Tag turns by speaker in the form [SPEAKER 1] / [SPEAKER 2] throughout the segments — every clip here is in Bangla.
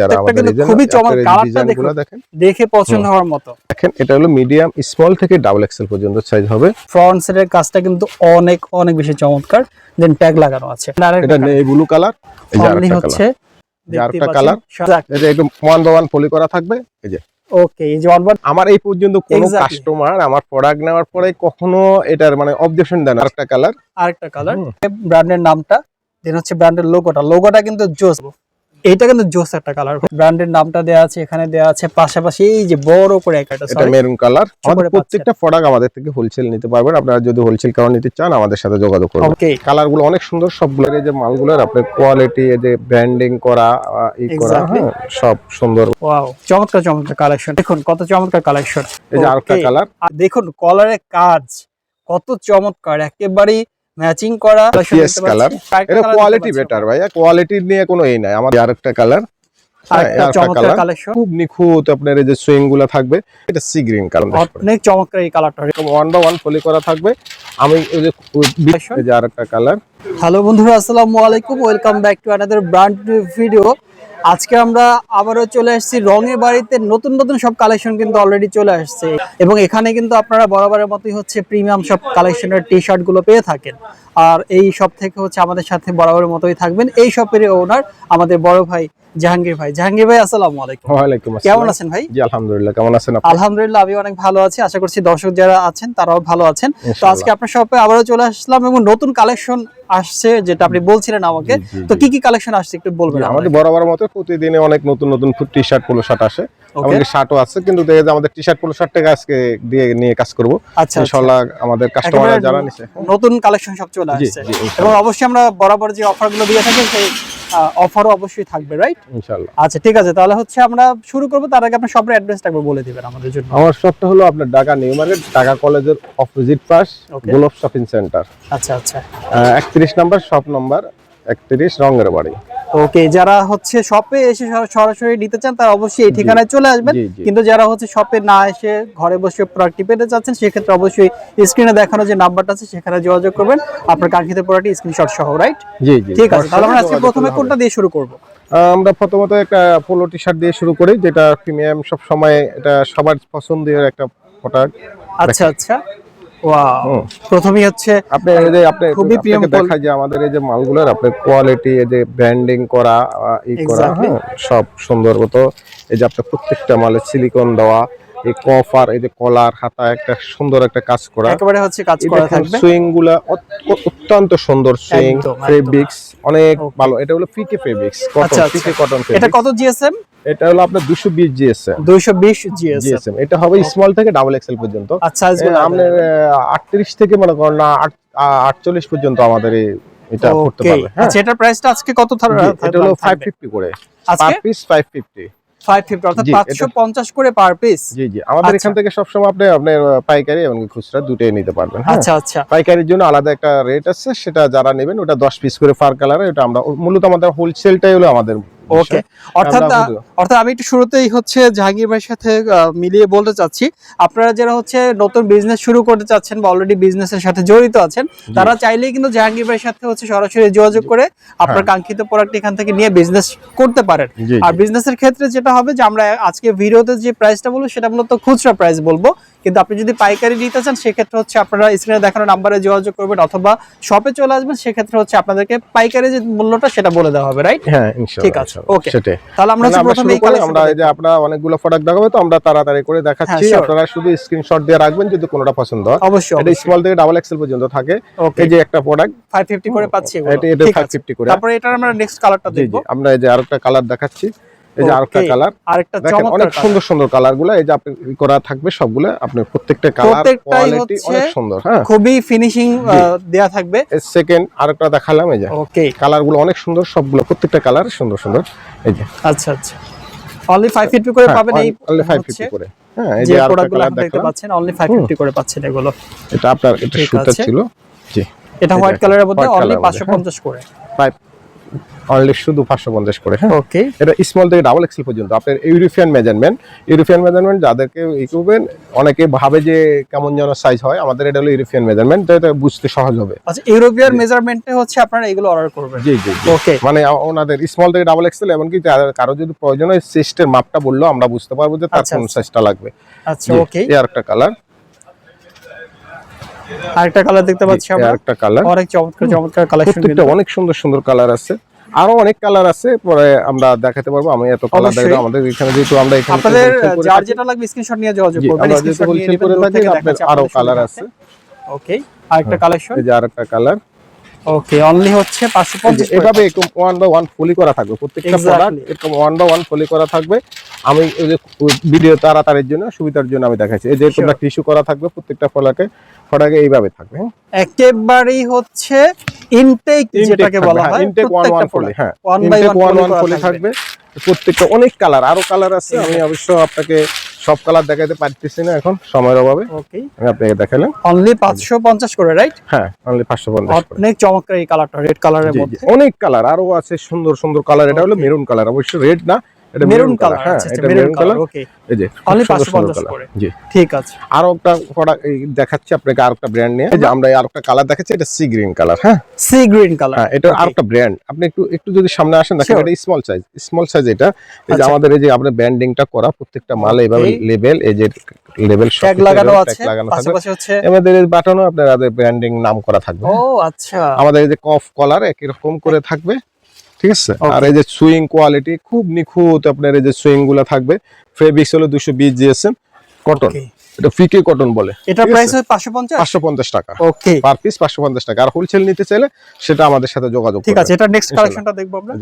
[SPEAKER 1] যারা আমাদের
[SPEAKER 2] খুবই চমৎকার। দেখেন। দেখে পছন্দ হওয়ার মতো।
[SPEAKER 1] দেখেন এটা হলো মিডিয়াম স্মল থেকে ডাবল এক্সেল পর্যন্ত সাইজ হবে।
[SPEAKER 2] ফ্রন্ট সাইডের কাজটা কিন্তু অনেক অনেক বেশি চমৎকার। দেন ট্যাগ লাগানো আছে।
[SPEAKER 1] এটা ব্লু কালার এই
[SPEAKER 2] হচ্ছে
[SPEAKER 1] কালার এটা ওয়ান বাই ওয়ান পলি করা থাকবে এই যে।
[SPEAKER 2] ওকে এই যে অনবার
[SPEAKER 1] আমার এই পর্যন্ত কোনো কাস্টমার আমার প্রোডাক্ট নেওয়ার পরে কখনো এটার মানে অবজেকশন দেন আরেকটা কালার
[SPEAKER 2] আরেকটা কালার ব্র্যান্ডের নামটা দেন হচ্ছে ব্র্যান্ডের লোগোটা লোগোটা কিন্তু জোস। এইটা কিন্তু জোস একটা কালার ব্র্যান্ডের নামটা দেওয়া আছে এখানে দেওয়া আছে পাশাপাশি এই যে বড় করে একটা
[SPEAKER 1] এটা মেরুন কালার আমাদের প্রত্যেকটা প্রোডাক্ট আমাদের থেকে হোলসেল নিতে পারবেন। আপনারা যদি হোলসেল কারণ নিতে চান আমাদের সাথে যোগাযোগ করবেন
[SPEAKER 2] ওকে
[SPEAKER 1] কালারগুলো অনেক সুন্দর সবগুলো এই যে মালগুলোর আপনার কোয়ালিটি এই যে ব্র্যান্ডিং করা ই করা হ্যাঁ, সব সুন্দর।
[SPEAKER 2] ওয়াও চমৎকার চমৎকার কালেকশন দেখুন কত চমৎকার কালেকশন
[SPEAKER 1] এই যে আরেকটা কালার
[SPEAKER 2] আর দেখুন কলারের কাজ কত চমৎকার। একেবারেই ম্যাচিং করা. পাচ্ছি। আরেকটা
[SPEAKER 1] এটা কোয়ালিটি বেটার ভাইয়া। কোয়ালিটি নিয়ে কোনো এই নাই। আমাদের আরেকটা কালার
[SPEAKER 2] আরেকটা
[SPEAKER 1] খুব নিখুঁত আপনার এই যে সুইংগুলো থাকবে এটা সি গ্রিন কালার
[SPEAKER 2] অনেক চমৎকার এই কালারটা
[SPEAKER 1] ওয়ান ওয়ান ফলি করা থাকবে। আমি এই যে এই যে আরেকটা কালার
[SPEAKER 2] হ্যালো বন্ধুরা আসসালামু আলাইকুম। Welcome back to brand video আজকে আমরা আবারও চলে আসছি রঙের বাড়িতে। নতুন নতুন সব কালেকশন কিন্তু অলরেডি চলে আসছে। এবং এখানে কিন্তু আপনারা বরাবরের মতোই হচ্ছে প্রিমিয়াম সব কালেকশনের টি শার্টগুলো পেয়ে থাকেন। আর এই সব থেকে হচ্ছে আমাদের সাথে বরাবরের মতোই থাকবেন। এই শপের ওনার আমাদের বড় ভাই জাহাঙ্গীর ভাই। জাহাঙ্গীর ভাই আসসালামু আলাইকুম।
[SPEAKER 1] ওয়ালাইকুম
[SPEAKER 2] কেমন
[SPEAKER 1] আসসালাম
[SPEAKER 2] আছেন ভাই?
[SPEAKER 1] জি আলহামদুলিল্লাহ। কেমন আছেন আপনি?
[SPEAKER 2] আলহামদুলিল্লাহ আমি অনেক ভালো আছি। আশা করছি দর্শক যারা আছেন তারাও ভালো আছেন। তো আজকে আপনার শপে আবারও চলে আসলাম এবং নতুন কালেকশন আসছে যেটা আপনি বলছিলেন আমাকে। তো কি কি কালেকশন আসছে একটু বলবেন
[SPEAKER 1] আমাদের বরাবর মতো প্রতিদিনে অনেক নতুন নতুন টি শার্ট পোলো শার্ট আসে। আমাদের শার্টও আছে কিন্তু দেখা যায় আমাদের টি শার্ট পোলো শার্টটাকে আজকে দিয়ে নিয়ে কাজ করব।
[SPEAKER 2] আচ্ছা আচ্ছা।
[SPEAKER 1] ইনশাআল্লাহ আমাদের কাস্টমাররা যারা নিছে।
[SPEAKER 2] নতুন কালেকশন সব চলে আসছে। এবং অবশ্যই আমরা বরাবর যে অফারগুলো দিয়ে থাকি সেই অফারও অবশ্যই থাকবে রাইট
[SPEAKER 1] ইনশাআল্লাহ।
[SPEAKER 2] আচ্ছা ঠিক আছে তাহলে হচ্ছে আমরা শুরু করব তার আগে আপনার শপের অ্যাড্রেসটা একবার বলে দিবেন আমাদের জন্য।
[SPEAKER 1] আমার শপটা হলো আপনার ঢাকা নিউ মার্কেট ঢাকা কলেজের অপোজিট পাশ. গোলপ শপিং সেন্টার
[SPEAKER 2] আচ্ছা আচ্ছা।
[SPEAKER 1] একত্রিশ নম্বর শপ নম্বর একত্রিশ রঙের বাড়ি।
[SPEAKER 2] ওকে যারা হচ্ছে শপে এসে সরাসরি নিতে চান তারা অবশ্যই এই ঠিকানায় চলে আসবেন। কিন্তু যারা হচ্ছে শপে না এসে ঘরে বসে প্রোডাক্টটি পেতে চাচ্ছেন সেক্ষেত্রে অবশ্যই স্ক্রিনে দেখানো যে নাম্বারটা আছে সেখানে যোগাযোগ করবেন। আপনার কাঙ্ক্ষিত প্রোডাক্টটি স্ক্রিনশট সহ রাইট
[SPEAKER 1] জি জি।
[SPEAKER 2] ঠিক আছে তাহলে আমরা আজকে প্রথমে কোনটা দিয়ে শুরু করব?
[SPEAKER 1] আহ, আমরা প্রথমত একটা পোলো টি শার্ট দিয়ে শুরু করি যেটা প্রিমিয়াম সব সময় এটা সবার পছন্দের একটা প্রোডাক্ট
[SPEAKER 2] আচ্ছা আচ্ছা। ওয়াও প্রথমেই হচ্ছে
[SPEAKER 1] আপনি এই যে আপনি
[SPEAKER 2] খুবই প্রিয়
[SPEAKER 1] দেখা যে আমাদের এই যে মালগুলোর আপনার কোয়ালিটি এই যে ব্র্যান্ডিং করা ই করা হ্যাঁ, সব সুন্দর মতো। এই যে আপনার প্রত্যেকটা মালে সিলিকন দেওয়া এই কফার এই যে কলার হাতা একটা সুন্দর একটা কাজ করা।
[SPEAKER 2] একেবারে হচ্ছে কাজ করা থাকবে।
[SPEAKER 1] সুইংগুলা অত্যন্ত সুন্দর সুইং। ফেব্রিক্স অনেক ভালো। এটা হলো পিকে ফেব্রিক্স
[SPEAKER 2] আচ্ছা,
[SPEAKER 1] কটন
[SPEAKER 2] আচ্ছা।
[SPEAKER 1] পিকে কটন
[SPEAKER 2] এটা কত জিএসএম
[SPEAKER 1] এটা হলো আপনার 220 জিএসএম
[SPEAKER 2] 220 জিএসএম
[SPEAKER 1] এটা হবে স্মল থেকে ডাবল এক্সেল পর্যন্ত।
[SPEAKER 2] আচ্ছা
[SPEAKER 1] আপনার আটত্রিশ থেকে মনে করেন না আটচল্লিশ পর্যন্ত আমাদের এটা করতে পারবে। হ্যাঁ।
[SPEAKER 2] আচ্ছা প্রাইসটা আজকে কত
[SPEAKER 1] এটা হলো ফাইভ ফিফটি করে।
[SPEAKER 2] আজকে?
[SPEAKER 1] পার পিস ফাইভ ফিফটি
[SPEAKER 2] 550 অর্থাৎ 550 করে পার পিস
[SPEAKER 1] জি জি। আমাদের
[SPEAKER 2] আচ্ছা।
[SPEAKER 1] এখান থেকে সবসময় আপনি আপনার পাইকারি এবং খুচরা দুটোই নিতে পারবেন হ্যাঁ?
[SPEAKER 2] আচ্ছা আচ্ছা।
[SPEAKER 1] পাইকারির জন্য আলাদা একটা রেট আছে সেটা যারা নেবেন ওটা দশ পিস করে পার কালারে ওটা আমরা মূলত আমাদের হোলসেলটাই হলো আমাদের
[SPEAKER 2] ওকে অর্থাৎ অর্থাৎ আমি একটু শুরুতেই হচ্ছে জাহাঙ্গীর ভাইয়ের সাথে মিলিয়ে বলতে চাচ্ছি। আপনারা যারা হচ্ছে নতুন বিজনেস শুরু করতে চাচ্ছেন বা অলরেডি বিজনেসের সাথে জড়িত আছেন তারা চাইলেই কিন্তু জাহাঙ্গীর ভাইয়ের সাথে হচ্ছে সরাসরি যোগাযোগ করে আপনার
[SPEAKER 1] হ্যাঁ।
[SPEAKER 2] কাঙ্ক্ষিত প্রোডাক্ট এখান থেকে নিয়ে বিজনেস করতে পারেন। আর বিজনেসের ক্ষেত্রে যেটা হবে যে আমরা আজকে ভিডিওতে যে প্রাইসটা বলব সেটা মূলত খুচরা প্রাইস বলব। কিন্তু আপনি যদি পাইকারি নিতে চান সেক্ষেত্রে হচ্ছে আপনারা স্ক্রিনে দেখানো নাম্বারে যোগাযোগ করবেন অথবা শপে চলে আসবেন সেক্ষেত্রে হচ্ছে আপনাদেরকে পাইকারি যে মূল্যটা সেটা বলে দেওয়া হবে রাইট
[SPEAKER 1] হ্যাঁ
[SPEAKER 2] ঠিক আছে,
[SPEAKER 1] সেটাই।
[SPEAKER 2] তাহলে আমরা
[SPEAKER 1] তাহলে
[SPEAKER 2] হচ্ছে
[SPEAKER 1] আমরা
[SPEAKER 2] প্রথমে এই
[SPEAKER 1] করি আমরা এই যে আপনারা অনেকগুলো প্রোডাক্ট দেখাবো তো আমরা তাড়াতাড়ি করে দেখাচ্ছি।
[SPEAKER 2] হ্যাঁ,
[SPEAKER 1] আপনারা শুধু স্ক্রিনশট দিয়ে রাখবেন যদি কোনোটা পছন্দ হয়।
[SPEAKER 2] অবশ্যই
[SPEAKER 1] এটা স্মল থেকে ডাবল এক্সেল পর্যন্ত থাকে। এই যে একটা প্রোডাক্ট
[SPEAKER 2] 550 করে পাচ্ছি
[SPEAKER 1] এটা এটা 550 করে।
[SPEAKER 2] তারপরে এটার আমরা নেক্সট কালারটা
[SPEAKER 1] আমরা এই যে আরেকটা কালার দেখাচ্ছি। এই যে আরেকটা কালার
[SPEAKER 2] আরেকটা চমৎকার
[SPEAKER 1] অনেক সুন্দর সুন্দর কালারগুলো এই যে আপনি করা থাকবে সবগুলো আপনি প্রত্যেকটা কালার কোয়ালিটি অনেক সুন্দর হ্যাঁ।
[SPEAKER 2] খুবই ফিনিশিং দেয়া থাকবে।
[SPEAKER 1] সেকেন্ড আরেকটা দেখালাম এই যে
[SPEAKER 2] ওকে
[SPEAKER 1] কালারগুলো অনেক সুন্দর সবগুলো প্রত্যেকটা কালার সুন্দর সুন্দর এই যে।
[SPEAKER 2] আচ্ছা আচ্ছা। অনলি 550 করে
[SPEAKER 1] হ্যাঁ,
[SPEAKER 2] পাবেন এই হচ্ছে
[SPEAKER 1] 550 করে। হ্যাঁ এই
[SPEAKER 2] যে প্রোডাক্টগুলো দেখতে পাচ্ছেন অনলি 550 করে পাচ্ছেন এগুলো।
[SPEAKER 1] এটা আপনার এটা
[SPEAKER 2] ঠিক
[SPEAKER 1] ছিল। জি।
[SPEAKER 2] এটা হোয়াইট কালারের মধ্যে অনলি
[SPEAKER 1] colour এর মধ্যে,
[SPEAKER 2] 550 করে।
[SPEAKER 1] ফাইভ অনলি শুধু পাঁচশো পঞ্চাশ করে হ্যাঁ?
[SPEAKER 2] ওকে
[SPEAKER 1] এটা স্মল থেকে ডাবল এক্সেল পর্যন্ত। আপনার ইউরোপিয়ান মেজারমেন্ট ইউরোপিয়ান মেজারমেন্ট যাদেরকে ই করবেন অনেকে ভাবে যে কেমন যেন সাইজ হয় আমাদের এটা হলো ইউরোপিয়ান মেজারমেন্ট এটা বুঝতে সহজ হবে।
[SPEAKER 2] আচ্ছা ইউরোপিয়ান মেজারমেন্টে হচ্ছে আপনারা এগুলো অর্ডার করবেন।
[SPEAKER 1] জি জি।
[SPEAKER 2] ওকে
[SPEAKER 1] মানে ওনাদের স্মল থেকে ডাবল এক্সেল এমনকি কারও যদি প্রয়োজন হয় চেস্টের মাপটা বলল আমরা বুঝতে পারব যে তার
[SPEAKER 2] আচ্ছা,
[SPEAKER 1] কোন
[SPEAKER 2] আচ্ছা।
[SPEAKER 1] সাইজটা লাগবে।
[SPEAKER 2] আচ্ছা ওকে
[SPEAKER 1] এই আরেকটা কালার
[SPEAKER 2] আরেকটা কালার দেখতে পাচ্ছি আমরা।
[SPEAKER 1] আরেকটা কালার
[SPEAKER 2] অনেক চমৎকার চমৎকার কালেকশন
[SPEAKER 1] অনেক সুন্দর সুন্দর কালার আছে। আরও অনেক কালার আছে পরে আমরা দেখাতে পারব। আমি এত কালার। দেখাবো আমাদের এখানে যেহেতু আমরা এখানে
[SPEAKER 2] আপনাদের যার যেটা লাগবে স্ক্রিনশট নিয়ে যোগাযোগ করবেন
[SPEAKER 1] আমরা
[SPEAKER 2] স্ক্রিনশট নিয়ে
[SPEAKER 1] করে থাকি
[SPEAKER 2] থেকে আরও
[SPEAKER 1] কালার আছে।
[SPEAKER 2] ওকে আরেকটা কালেকশন
[SPEAKER 1] এই যে আরেকটা কালার
[SPEAKER 2] ওকে অনলি হচ্ছে 550 করে।
[SPEAKER 1] এভাবে এরকম ওয়ান বাই ওয়ান ফলি করা থাকবে প্রত্যেকটা. প্রোডাক্ট এরকম ওয়ান বাই ওয়ান ফলি করা থাকবে। আমি এই যে ভিডিও তাড়াতাড়ির জন্য সুবিধার জন্য আমি দেখাচ্ছি। এই যে. তোমরা টিস্যু করা থাকবে প্রত্যেকটা প্রোডাক্টে প্রোডাক্টে এইভাবে থাকবে হ্যাঁ।
[SPEAKER 2] একেবারেই হচ্ছে ইনটেক যেটাকে বলা হয়
[SPEAKER 1] ইনটেক ওয়ান ওয়ান ফলি হ্যাঁ ইনটেক ওয়ান ওয়ান ফলি
[SPEAKER 2] থাকবে।
[SPEAKER 1] প্রত্যেকটা অনেক কালার আরও কালার আছে আমি অবশ্য আপনাকে সব কালার দেখাতে পারতেছি না এখন সময়ের অভাবে
[SPEAKER 2] ওকে
[SPEAKER 1] আমি আপনাকে দেখালাম
[SPEAKER 2] অনলি 550 করে রাইট
[SPEAKER 1] হ্যাঁ অনলি পাঁচশো পঞ্চাশ করে।
[SPEAKER 2] অনেক চমৎকার এই কালারটা রেড কালারের। মধ্যে
[SPEAKER 1] অনেক কালার আরও আছে সুন্দর সুন্দর কালার এটা হলো মেরুন কালার অবশ্য রেড না এটা
[SPEAKER 2] মেরুন কালার
[SPEAKER 1] হ্যাঁ
[SPEAKER 2] আচ্ছা
[SPEAKER 1] এটা
[SPEAKER 2] মেরুন কালার ওকে
[SPEAKER 1] এই যে সুন্দর
[SPEAKER 2] 550 করে।
[SPEAKER 1] জি।
[SPEAKER 2] ঠিক আছে।
[SPEAKER 1] আরও একটা প্রোডাক্ট দেখাচ্ছি আপনাকে আরেকটা ব্র্যান্ড নিয়ে। এই যে আমরা এই আরেকটা কালার দেখাচ্ছি এটা সি গ্রিন কালার হ্যাঁ?
[SPEAKER 2] সি গ্রিন কালার
[SPEAKER 1] হ্যাঁ এটা আরেকটা ব্র্যান্ড আপনি একটু একটু যদি সামনে আসেন দেখেন এটা স্মল সাইজ স্মল সাইজ এটা। এই যে
[SPEAKER 2] আচ্ছা।
[SPEAKER 1] আমাদের এই যে আমরা ব্যান্ডিংটা করা প্রত্যেকটা মালে এভাবে. লেভেল এই যে লেভেল
[SPEAKER 2] ট্যাগ লাগানো আছে পাশাপাশি হচ্ছে?
[SPEAKER 1] আমাদের এই বাটনও আপনাদের ব্র্যান্ডিং নাম করা থাকবে।
[SPEAKER 2] ও আচ্ছা।
[SPEAKER 1] আমাদের এই যে কফ কলার একই রকম করে থাকবে। ঠিক আছে? আর এই যে সুইং কোয়ালিটি খুব নিখুঁত আপনার এই যে সুইংগুলা থাকবে। ফেব্রিক্স হলো দুশো বিশ জিএসএম কটন. এটা ফিকে কটন বলে।
[SPEAKER 2] এটা প্রাইস হয় 550
[SPEAKER 1] পাঁচশো পঞ্চাশ টাকা।
[SPEAKER 2] ওকে
[SPEAKER 1] পার পিস টাকা। আর হোলসেল নিতে চাইলে সেটা আমাদের সাথে যোগাযোগ
[SPEAKER 2] ঠিক আছে এটা নেক্সট। কালেকশনটা দেখব আমরা।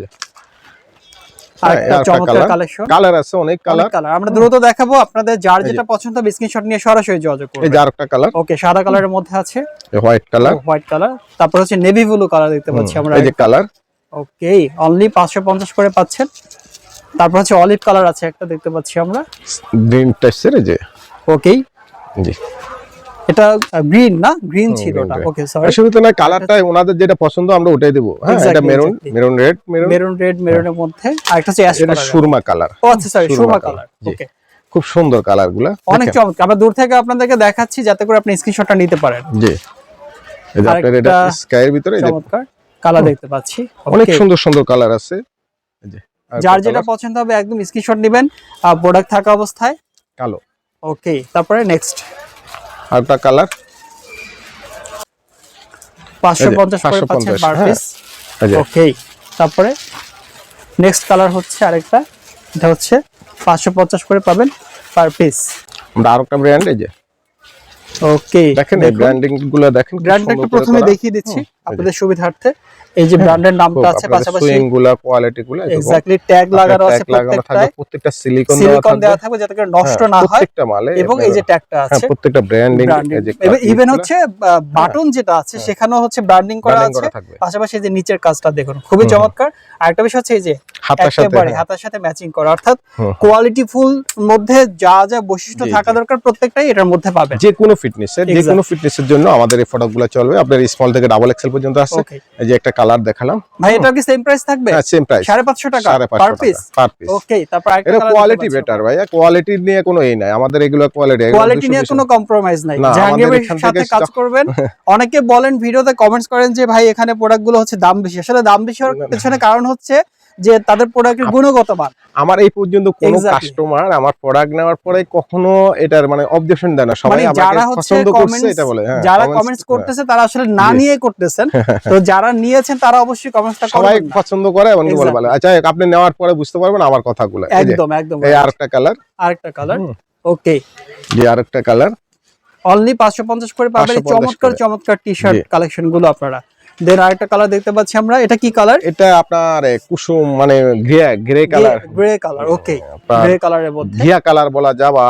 [SPEAKER 1] কালার আছে অনেক কালার
[SPEAKER 2] কালার আমরা দ্রুত দেখাবো আপনাদের যার যেটা পছন্দ হবে স্ক্রিনশট নিয়ে সরাসরি যোগাযোগ
[SPEAKER 1] এই
[SPEAKER 2] করবেন।
[SPEAKER 1] যে আরেকটা কালার
[SPEAKER 2] ওকে সাদা কালারের মধ্যে আছে।
[SPEAKER 1] হোয়াইট কালার
[SPEAKER 2] হোয়াইট কালার তারপর হচ্ছে নেভি ব্লু কালার দেখতে পাচ্ছি আমরা।
[SPEAKER 1] এই যে কালার
[SPEAKER 2] ওকে অনলি 550 করে পাচ্ছেন। তারপর হচ্ছে অলিভ কালার আছে একটা দেখতে পাচ্ছি আমরা।
[SPEAKER 1] গ্রিন টাইপসের যে?
[SPEAKER 2] ওকেই
[SPEAKER 1] জি।
[SPEAKER 2] এটা গ্রিন না? গ্রিন ছিল
[SPEAKER 1] green
[SPEAKER 2] ওটা। ওকে সরি
[SPEAKER 1] আসলে তো না কালারটা ওনাদের যেটা পছন্দ আমরা ওটাই দেবো। হ্যাঁ এটা maroon. Maroon red maroon
[SPEAKER 2] maroon red মেরুনের মধ্যে। আর একটা হচ্ছে অ্যাশ
[SPEAKER 1] এটা
[SPEAKER 2] কালার
[SPEAKER 1] সুরমা কালার
[SPEAKER 2] ও আচ্ছা সরি
[SPEAKER 1] সুরমা
[SPEAKER 2] কালার ওকে
[SPEAKER 1] খুব সুন্দর কালারগুলা।
[SPEAKER 2] অনেক? চমৎকার। আমরা দূর থেকে আপনাদেরকে দেখাচ্ছি যাতে করে আপনি স্ক্রিনশটটা নিতে পারেন।
[SPEAKER 1] জি। এই যে আপনার এটা
[SPEAKER 2] আরেকটা
[SPEAKER 1] স্কাইয়ের ভিতরে এই যে
[SPEAKER 2] চমৎকার। কালার দেখতে পাচ্ছি।
[SPEAKER 1] অনেক সুন্দর সুন্দর কালার আছে।
[SPEAKER 2] যার যেটা পছন্দ হবে একদম স্ক্রিনশট নেবেন আর প্রোডাক্ট থাকা অবস্থায়।
[SPEAKER 1] কালো।
[SPEAKER 2] ওকে তারপরে নেক্সট
[SPEAKER 1] আরেকটা কালার
[SPEAKER 2] পাঁচশো পঞ্চাশ করে
[SPEAKER 1] 550,
[SPEAKER 2] পাচ্ছেন পার। পিস ওকে তারপরে নেক্সট কালার হচ্ছে আরেকটা। এটা হচ্ছে পাঁচশো পঞ্চাশ করে পাবেন পার পিস
[SPEAKER 1] আমরা আরেকটা ব্র্যান্ড এই যে।
[SPEAKER 2] ওকে
[SPEAKER 1] দেখেন এই ব্র্যান্ডিংগুলো দেখেন
[SPEAKER 2] ব্র্যান্ডটা একটু প্রথমে দেখিয়ে দিচ্ছি। আপনাদের সুবিধার্থে এই যে ব্র্যান্ডের নামটা আছে পাশাপাশি
[SPEAKER 1] সুইংগুলা কোয়ালিটি গুলা
[SPEAKER 2] এক্স্যাক্টলি ট্যাগ লাগানো আছে প্রত্যেকটায়।
[SPEAKER 1] প্রত্যেকটা সিলিকন দেওয়া
[SPEAKER 2] সিলিকন দেওয়া থাকবে যাতে করে নষ্ট
[SPEAKER 1] হ্যাঁ,
[SPEAKER 2] না হয়।
[SPEAKER 1] প্রত্যেকটা মালে
[SPEAKER 2] এবং এই যে ট্যাগটা
[SPEAKER 1] হ্যাঁ,
[SPEAKER 2] আছে
[SPEAKER 1] প্রত্যেকটা ব্র্যান্ডিং
[SPEAKER 2] ইভেন হচ্ছে বাটন যেটা আছে সেখানেও হচ্ছে ব্র্যান্ডিং করা আছে। পাশাপাশি এই যে নিচের কাজটা দেখুন খুবই। চমৎকার। আরেকটা বিষয় হচ্ছে এই যে
[SPEAKER 1] হাতার সাথে হ্যাঁ।
[SPEAKER 2] হাতার সাথে ম্যাচিং করা অর্থাৎ কোয়ালিটি ফুল মধ্যে যা যা বৈশিষ্ট্য থাকা দরকার প্রত্যেকটাই এটার মধ্যে পাবেন।
[SPEAKER 1] যে কোনো ফিটনেসের যে কোনো ফিটনেস এর জন্য আমাদের এই প্রোডাক্টগুলো চলবে। আপনার স্মল থেকে ডাবল এক্সেল পর্যন্ত আছে এই যে একটা কালার দেখালাম।
[SPEAKER 2] ভাই এটা কি সেম প্রাইস থাকবে?
[SPEAKER 1] হ্যাঁ সেম প্রাইস
[SPEAKER 2] সাড়ে পাঁচশো টাকা per piece
[SPEAKER 1] per piece
[SPEAKER 2] okay তারপর আরেকটা কালার
[SPEAKER 1] কোয়ালিটি বেটার ভাই কোয়ালিটি নিয়ে কোনো এই নাই। আমাদের এগুলো কোয়ালিটি
[SPEAKER 2] কোয়ালিটি নিয়ে কোনো কম্প্রোমাইজ নাই।
[SPEAKER 1] জাহাঙ্গীরের
[SPEAKER 2] সাথে কাজ করবেন। অনেকে বলেন ভিডিওতে কমেন্টস করেন যে ভাই এখানে প্রোডাক্টগুলো হচ্ছে দাম বেশি। আসলে দাম বেশি হওয়ার। পেছনে কারণ হচ্ছে যে তাদের প্রোডাক্টের গুণগত মান।
[SPEAKER 1] আমার এই পর্যন্ত কোনো কাস্টমার আমার প্রোডাক্ট নেওয়ার পরে কখনো এটার মানে অবজেকশন দেয় না। সবাই
[SPEAKER 2] মানে
[SPEAKER 1] আমাকে
[SPEAKER 2] যারা হচ্ছে
[SPEAKER 1] করছে এটা বলে হ্যাঁ
[SPEAKER 2] যারা কমেন্টস করতেছে তারা আসলে না নিয়ে করতেছেন। তো যারা নিয়েছেন তারা অবশ্যই কমেন্টসটা
[SPEAKER 1] সবাই
[SPEAKER 2] করবেন না।
[SPEAKER 1] পছন্দ করে এবং বলে. বলে আচ্ছা আপনি নেওয়ার পরে বুঝতে পারবেন আমার কথাগুলো।
[SPEAKER 2] একদম একদম
[SPEAKER 1] এই আরেকটা কালার
[SPEAKER 2] আরেকটা কালার ওকে
[SPEAKER 1] যে আরেকটা কালার
[SPEAKER 2] অনলি পাঁচশো পঞ্চাশ করে পাবেন। চমৎকার চমৎকার টি শার্ট
[SPEAKER 1] জি।
[SPEAKER 2] কালেকশনগুলো আপনারা। দেন আরেকটা কালার দেখতে পাচ্ছি আমরা। এটা কি কালার
[SPEAKER 1] এটা আপনার কুসুম মানে grey grey colour
[SPEAKER 2] grey colour okay grey কালারের মধ্যে।
[SPEAKER 1] ঘিয়া কালার বলা যায় বা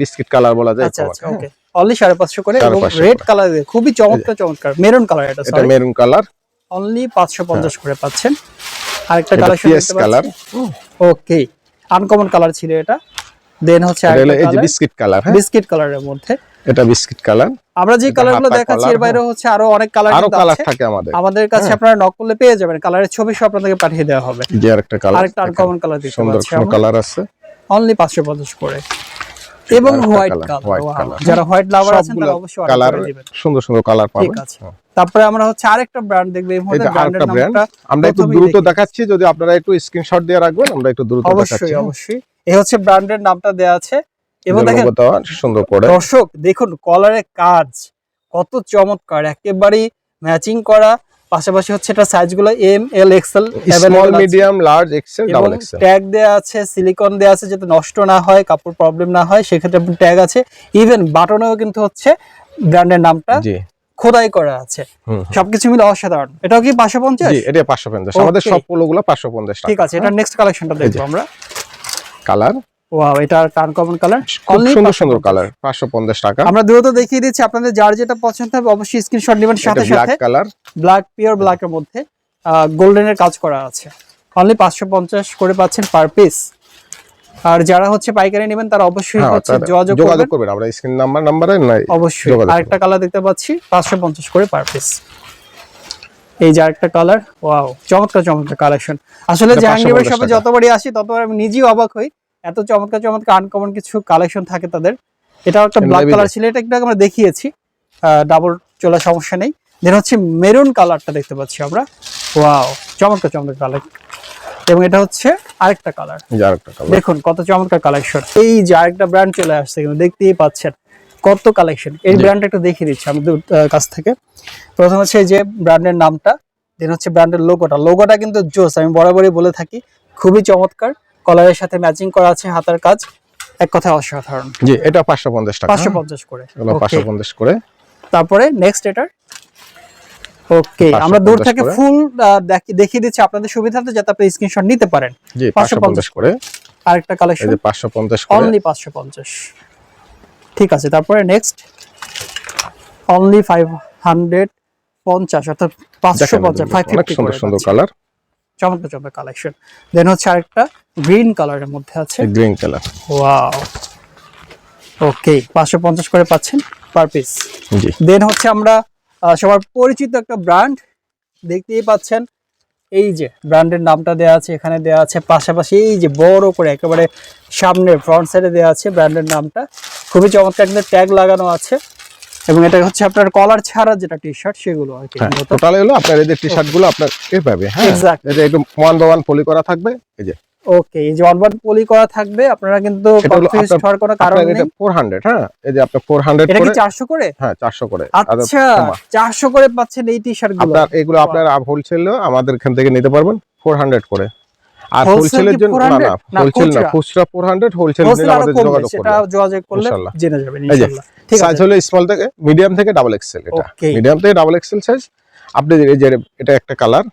[SPEAKER 1] বিস্কিট কালার বলা যায়
[SPEAKER 2] আচ্ছা আচ্ছা ওকে অনলি সাড়ে পাঁচশো করে এবং রেড কালার খুবই চমৎকার চমৎকার। মেরুন কালার এটা
[SPEAKER 1] হ্যাঁ। এটা মেরুন কালার
[SPEAKER 2] অনলি পাঁচশো পঞ্চাশ করে পাচ্ছেন। আরেকটা collection
[SPEAKER 1] PS colour
[SPEAKER 2] okay uncommon colour ছিল এটা। দেন হচ্ছে আরেকটা কালার
[SPEAKER 1] বিস্কিট কালার হ্যাঁ।
[SPEAKER 2] বিস্কিট কালারের মধ্যে।
[SPEAKER 1] এটা বিস্কিট কালার।
[SPEAKER 2] আমরা যে
[SPEAKER 1] এটা
[SPEAKER 2] কালারগুলো
[SPEAKER 1] হাতা
[SPEAKER 2] দেখাচ্ছি এর বাইরে হচ্ছে আরও অনেক কালার
[SPEAKER 1] আরও কালার থাকে আমাদের।
[SPEAKER 2] আমাদের কাছে
[SPEAKER 1] হ্যাঁ।
[SPEAKER 2] আপনারা নক করলে পেয়ে যাবেন। কালারের ছবি সব আপনাদেরকে পাঠিয়ে দেওয়া হবে।
[SPEAKER 1] যে আরেকটা কালার
[SPEAKER 2] আরেকটা আনকমন কালার দিতে
[SPEAKER 1] সুন্দর সুন্দর কালার আছে।
[SPEAKER 2] অনলি পাঁচশো পঞ্চাশ করে। এবং হোয়াইট কালার যারা হোয়াইট লাভার আছেন তারা অবশ্যই
[SPEAKER 1] কালার
[SPEAKER 2] করে দিবেন
[SPEAKER 1] সুন্দর সুন্দর কালার
[SPEAKER 2] ঠিক
[SPEAKER 1] পাবেন।
[SPEAKER 2] আছে। তারপরে আমরা হচ্ছে আরেকটা ব্র্যান্ড দেখব। এই মুহূর্তে ব্র্যান্ডের
[SPEAKER 1] ব্র্যান্ড
[SPEAKER 2] নামটা
[SPEAKER 1] আমরা একটু দ্রুত দেখাচ্ছি। যদি আপনারা একটু স্ক্রিনশট দিয়ে রাখবেন আমরা একটু দ্রুত দেখাচ্ছি।
[SPEAKER 2] অবশ্যই। অবশ্যই এই হচ্ছে ব্র্যান্ডের নামটা দেওয়া আছে। এবং দেখেন
[SPEAKER 1] সুন্দর করে।
[SPEAKER 2] দর্শক দেখুন কলারের কাজ কত চমৎকার একেবারেই ম্যাচিং করা। পাশাপাশি হচ্ছে এটা সাইজগুলো M L XL
[SPEAKER 1] small medium large XL double XL
[SPEAKER 2] tag দেওয়া আছে সিলিকন দেওয়া আছে যাতে নষ্ট না হয় কাপড় প্রবলেম না হয় সেক্ষেত্রে ট্যাগ আছে। ইভেন বাটনেও কিন্তু হচ্ছে ব্র্যান্ডের নামটা খোদাই করা আছে। সবকিছু মিলে অসাধারণ। এটাও কি পাঁচশো পঞ্চাশ?
[SPEAKER 1] জি এটা 550 আমাদের
[SPEAKER 2] Okay.
[SPEAKER 1] সব পোলোগুলো 550
[SPEAKER 2] ঠিক আছে এটা নেক্সট কালেকশনটা। দেখব আমরা।
[SPEAKER 1] কালার
[SPEAKER 2] ওয়াও এটা টার্ন কমন কালার
[SPEAKER 1] খুব সুন্দর সুন্দর কালার 550 টাকা।
[SPEAKER 2] আমরা দ্রুত দেখিয়ে দিচ্ছি আপনাদের যার যেটা পছন্দ হবে অবশ্যই স্ক্রিনশট নেবেন সাথে
[SPEAKER 1] ব্ল্যাক
[SPEAKER 2] সাথে।
[SPEAKER 1] কালার
[SPEAKER 2] ব্ল্যাক পিওর ব্ল্যাকের মধ্যে গোল্ডেনের কাজ করা আছে। অনলি পাঁচশো পঞ্চাশ করে পাচ্ছেন পার পিস আর যারা হচ্ছে পাইকারি নেবেন তারা অবশ্যই
[SPEAKER 1] হ্যাঁ
[SPEAKER 2] হচ্ছে যোগাযোগ
[SPEAKER 1] যোগাযোগ
[SPEAKER 2] করবেন।
[SPEAKER 1] আমরা স্ক্রিন নাম্বার নাম্বারে নাই
[SPEAKER 2] অবশ্যই। আরেকটা কালার দেখতে পাচ্ছি পাঁচশো পঞ্চাশ করে পার পিস এই যে আরেকটা কালার ওয়াও চমৎকার চমৎকার কালেকশন আসলে
[SPEAKER 1] এটা
[SPEAKER 2] জাহাঙ্গীর
[SPEAKER 1] 550
[SPEAKER 2] শপে যতবারই আসি ততবার আমি নিজেই অবাক হই। এত চমৎকার চমৎকার আনকমন কিছু কালেকশন থাকে তাদের। এটাও একটা ব্ল্যাক কালার ছিল এটা একটু আমরা দেখিয়েছি। ডাবল চলা সমস্যা নেই। দেন হচ্ছে মেরুন কালারটা দেখতে পাচ্ছি আমরা। ওয়াও চমৎকার চমৎকার কালার এবং এটা হচ্ছে আরেকটা কালার
[SPEAKER 1] আরেকটা কালার
[SPEAKER 2] দেখুন কত চমৎকার কালেকশন এই যে আরেকটা ব্র্যান্ড চলে আসছে কিন্তু দেখতেই পাচ্ছেন কত কালেকশন এই। ব্র্যান্ডটা একটু দেখিয়ে দিচ্ছি আমাদের কাছ থেকে। প্রথম হচ্ছে এই যে ব্র্যান্ডের নামটা। দেন হচ্ছে ব্র্যান্ডের লোগোটা লোগোটা কিন্তু জোস আমি বরাবরই বলে থাকি। খুবই চমৎকার। কলারের সাথে ম্যাচিং করা আছে হাতার কাজ এক কথায় অসাধারণ।
[SPEAKER 1] জি এটা 550 টাকা।
[SPEAKER 2] পাঁচশো পঞ্চাশ করে।
[SPEAKER 1] এগুলো 550 করে।
[SPEAKER 2] তারপরে নেক্সট এটার ওকে আমরা দূর থেকে ফুল দেখিয়ে দিচ্ছি আপনাদের সুবিধাতে যাতে আপনি স্ক্রিনশট নিতে পারেন।
[SPEAKER 1] জি
[SPEAKER 2] 550
[SPEAKER 1] 550 করে।
[SPEAKER 2] আরেকটা কালেকশন এই
[SPEAKER 1] যে 550 করে।
[SPEAKER 2] অনলি পাঁচশো পঞ্চাশ। ঠিক আছে তারপরে নেক্সট অনলি ফাইভ হান্ড্রেড পঞ্চাশ অর্থাৎ পাঁচশো
[SPEAKER 1] দেখেন
[SPEAKER 2] পঞ্চাশ ফাইভ
[SPEAKER 1] অনেক
[SPEAKER 2] ফিফটি
[SPEAKER 1] সুন্দর সুন্দর কালার
[SPEAKER 2] চমৎকার চমৎকার কালেকশন দেন হচ্ছে আরেকটা গ্রিন কালারের মধ্যে আছে।
[SPEAKER 1] গ্রিন কালার
[SPEAKER 2] ওয়াও ওকে পাঁচশো পঞ্চাশ করে পাচ্ছেন পার পিস
[SPEAKER 1] জি।
[SPEAKER 2] দেন হচ্ছে আমরা সবার পরিচিত একটা ব্র্যান্ড দেখতেই পাচ্ছেন। এই যে ব্র্যান্ডের নামটা দেওয়া আছে এখানে দেওয়া আছে। পাশাপাশি এই যে বড় করে একেবারে সামনে ফ্রন্ট সাইডে দেওয়া আছে ব্র্যান্ডের নামটা। খুবই চমৎকার কিন্তু ট্যাগ লাগানো আছে। এবং এটা হচ্ছে আপনার কলার ছাড়া যেটা টি শার্ট সেগুলো আর কি
[SPEAKER 1] হ্যাঁ টোটাল হলো আপনার এই যে টি শার্টগুলো আপনার এভাবে হ্যাঁ?
[SPEAKER 2] Exactly.
[SPEAKER 1] এই যে একটু ওয়ান বাই ওয়ান পলি করা থাকবে এই যে।
[SPEAKER 2] ওকে এই যে অনবার্ড পলি করা থাকবে আপনারা কিন্তু
[SPEAKER 1] এটা
[SPEAKER 2] কনফিউজ হওয়ার কোনো কারণ নেই।
[SPEAKER 1] এটা 400 হ্যাঁ? এই যে আপনার 400 করে
[SPEAKER 2] এটা কি
[SPEAKER 1] করে
[SPEAKER 2] চারশো করে?
[SPEAKER 1] হ্যাঁ 400 করে।
[SPEAKER 2] আচ্ছা
[SPEAKER 1] কমা।
[SPEAKER 2] চারশো করে পাচ্ছেন এই টি শার্টগুলো।
[SPEAKER 1] আপনার এগুলো আপনার হোলসেল আমাদের এখান থেকে নিতে পারবেন 400 করে। আর হোলসেলের জন্য না না হোলসেল না
[SPEAKER 2] খুচরা?
[SPEAKER 1] খুচরা 400 হোলসেল
[SPEAKER 2] আরও
[SPEAKER 1] আমাদের যোগাযোগ
[SPEAKER 2] সেটা
[SPEAKER 1] করবেন
[SPEAKER 2] যোগাযোগ করলে জেনে যাবেন ইনশাআল্লাহ ঠিক
[SPEAKER 1] সাইজ হলো স্মল থেকে মিডিয়াম থেকে ডাবল এক্সেল এটা। মিডিয়াম থেকে ডাবল এক্সেল সাইজ আপনি যে এটা একটা কালার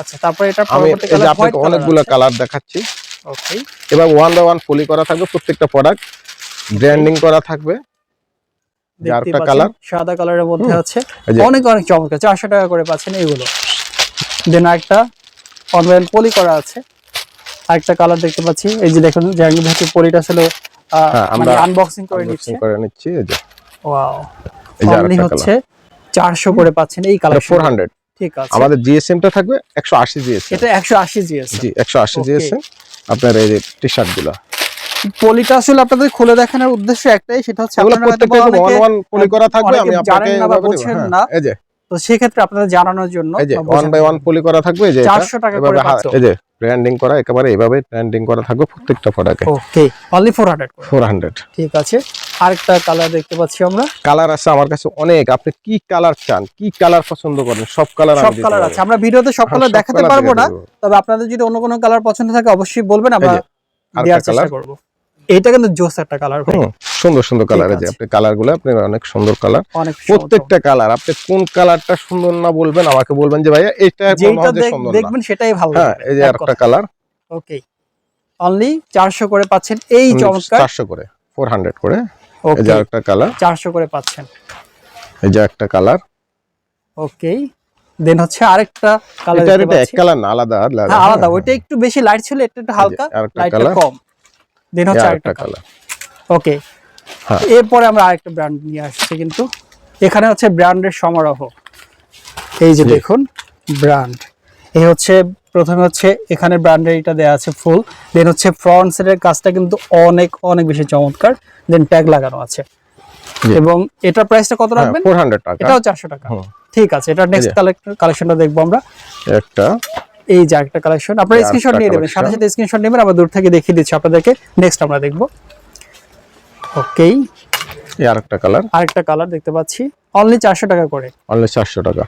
[SPEAKER 2] আচ্ছা তারপরে এটা পরবর্তী কালার
[SPEAKER 1] আপনাকে অনেকগুলো কালার দেখাচ্ছি।
[SPEAKER 2] ওকে
[SPEAKER 1] এবার ওয়ান বাই ওয়ান পলি করা থাকবে প্রত্যেকটা প্রোডাক্ট ব্র্যান্ডিং করা থাকবে।
[SPEAKER 2] দেখতে পাচ্ছেন সাদা কালারের মধ্যে আছে। অনেক অনেক চমৎকার চারশো টাকা করে পাচ্ছেন এইগুলো দেন একটা অনলাইন পলি করা আছে। আরেকটা কালার দেখতে পাচ্ছি। এই যে দেখুন জাহাঙ্গীর ভাই পলিটা আসলে
[SPEAKER 1] হ্যাঁ,
[SPEAKER 2] মানে
[SPEAKER 1] আমরা
[SPEAKER 2] আনবক্সিং করে নিচ্ছে।
[SPEAKER 1] করে নিচ্ছি এই যে।
[SPEAKER 2] ওয়াও
[SPEAKER 1] এই যে
[SPEAKER 2] অনলি হচ্ছে চারশো করে পাচ্ছেন এই কালার
[SPEAKER 1] ফোর হান্ড্রেড
[SPEAKER 2] ঠিক আছে।
[SPEAKER 1] আমাদের জিএসএম টা থাকবে একশো আশি জিএসএম
[SPEAKER 2] এটা একশো আশি জিএস
[SPEAKER 1] জি একশো আশি
[SPEAKER 2] Okay.
[SPEAKER 1] জিএসএম আপনার এই যে টি শার্টগুলো।
[SPEAKER 2] পলিটা আসলে আপনাদের খুলে দেখানোর উদ্দেশ্য একটাই সেটা হচ্ছে আপনারা
[SPEAKER 1] প্রত্যেকটা ওয়ান ওয়ান পলি করা থাকবে আমি আপনাকে
[SPEAKER 2] জানেন না বা
[SPEAKER 1] এভাবে দেবো।
[SPEAKER 2] বোঝেন
[SPEAKER 1] হ্যাঁ,
[SPEAKER 2] না।
[SPEAKER 1] এই যে।
[SPEAKER 2] তো সেক্ষেত্রে আপনাদের জানানোর জন্য
[SPEAKER 1] ওয়ান বাই ওয়ান পলি করা থাকবে এই যে
[SPEAKER 2] 400 টাকা করে
[SPEAKER 1] এই যে ব্র্যান্ডিং করা একেবারে এভাবে ব্র্যান্ডিং করা থাকবে প্রত্যেকটা প্রোডাক্টে
[SPEAKER 2] okay only four hundred
[SPEAKER 1] four hundred
[SPEAKER 2] ঠিক আছে আরেকটা কালার দেখতে পাচ্ছি আমরা।
[SPEAKER 1] কালার আছে আমার কাছে অনেক আপনি কি কালার চান কি কালার পছন্দ করেন সব কালার
[SPEAKER 2] সব কালার আছে আমরা ভিডিওতে সব কালার
[SPEAKER 1] হ্যাঁ,
[SPEAKER 2] দেখাতে পারব না তবে আপনাদের যদি অন্য কোনো কালার পছন্দ থাকে অবশ্যই বলবেন আমরা দেওয়ার চেষ্টা করব। এইটা কিন্তু জোস একটা কালার
[SPEAKER 1] হুম, সুন্দর সুন্দর কালার আছে। আপনি কালারগুলো আপনি অনেক সুন্দর কালার প্রত্যেকটা কালার আপনি কোন কালারটা সুন্দর না বলবেন আমাকে বলবেন যে ভাইয়া এটা সুন্দর
[SPEAKER 2] দেখবেন সেটাই ভালো
[SPEAKER 1] হ্যাঁ এই যে আরেকটা কালার
[SPEAKER 2] ওকে অনলি চারশো করে পাচ্ছেন। এই চমৎকার।
[SPEAKER 1] চারশো করে ফোর হান্ড্রেড করে। এই যে আরেকটা কালার
[SPEAKER 2] চারশো করে পাচ্ছেন।
[SPEAKER 1] এই যে একটা কালার
[SPEAKER 2] ওকে দেন হচ্ছে আরেকটা কালার
[SPEAKER 1] এটা এটা এক কালার না আলাদা আলাদা।
[SPEAKER 2] হ্যাঁ আলাদা। ওইটা একটু বেশি লাইট ছিল এটা একটু হালকা
[SPEAKER 1] আরেকটা
[SPEAKER 2] লাইটটা কম। দেন হচ্ছে
[SPEAKER 1] আরেকটা কালার
[SPEAKER 2] ওকে। এরপরে আমরা আরেকটা ব্র্যান্ড নিয়ে আসছি কিন্তু। এখানে হচ্ছে ব্র্যান্ডের সমারোহ। এই যে দেখুন ব্র্যান্ড এই হচ্ছে প্রথমে হচ্ছে এখানে ব্র্যান্ডের এটা দেওয়া আছে ফুল দেন হচ্ছে ফ্রন্ট সাইডের কাজটা কিন্তু অনেক অনেক বেশি চমৎকার। দেন ট্যাগ লাগানো আছে। এবং এটার প্রাইসটা কত রাখবেন?
[SPEAKER 1] ফোর হান্ড্রেড টাকা।
[SPEAKER 2] এটাও চারশো টাকা। ঠিক আছে এটা নেক্সট। কালেকশনটা দেখব আমরা।
[SPEAKER 1] একটা।
[SPEAKER 2] এই যে একটা কালেকশন আপনারা স্ক্রিনশট নিয়ে নেবেন সাথে সাথে স্ক্রিনশট নেবেন আমরা দূর থেকে দেখিয়ে দিচ্ছি আপনাদেরকে। নেক্সট আমরা দেখব। ওকেই
[SPEAKER 1] এই আরেকটা কালার
[SPEAKER 2] আরেকটা কালার দেখতে পাচ্ছি। অনলি চারশো টাকা করে।
[SPEAKER 1] অনলি চারশো টাকা।